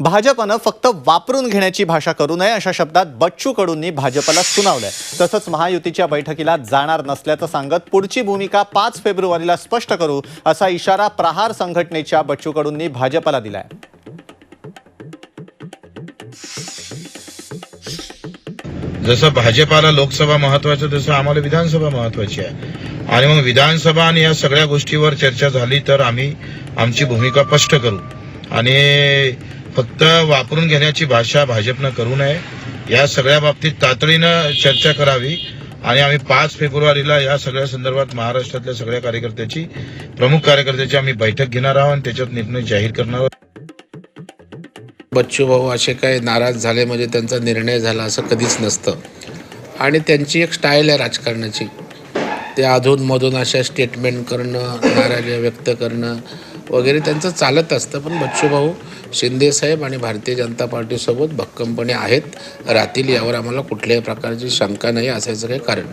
भाजपनं फक्त वापरून घेण्याची भाषा करू नये अशा शब्दात बच्चू कडूंनी भाजपला सुनावलंय. तसंच महायुतीच्या बैठकीला जाणार नसल्याचं सांगत पुढची भूमिका पाच फेब्रुवारीला स्पष्ट करू असा इशारा प्रहार संघटनेच्या बच्चू कडूंनी भाजपला दिलाय. जसं भाजपाला लोकसभा महत्वाचं तसं आम्हाला विधानसभा महत्वाची आहे. आणि मग विधानसभा आणि या सगळ्या गोष्टीवर चर्चा झाली तर आम्ही आमची भूमिका स्पष्ट करू. आणि फक्त वापरून घेण्याची भाषा भाजपनं करू नये. या सगळ्या बाबतीत तातडीनं चर्चा करावी. आणि आम्ही पाच फेब्रुवारीला या सगळ्या संदर्भात महाराष्ट्रातल्या सगळ्या कार्यकर्त्याची प्रमुख कार्यकर्त्याची आम्ही बैठक घेणार आहोत आणि त्याच्यात निर्णय जाहीर करणार आहोत. बच्चू भाऊ असे काय नाराज झाले म्हणजे त्यांचा निर्णय झाला असं कधीच नसतं. आणि त्यांची एक स्टाईल आहे राजकारणाची. ते अधूनमधून अशा स्टेटमेंट करणं नाराज व्यक्त करणं वगैरे त्यांचं चालत असतं पण बच्चूभाऊ शिंदेसाहेब आणि भारतीय जनता पार्टीसोबत भक्कमपणे आहेत. राहतील यावर आम्हाला कुठल्याही प्रकारची शंका नाही असायचं काही कारण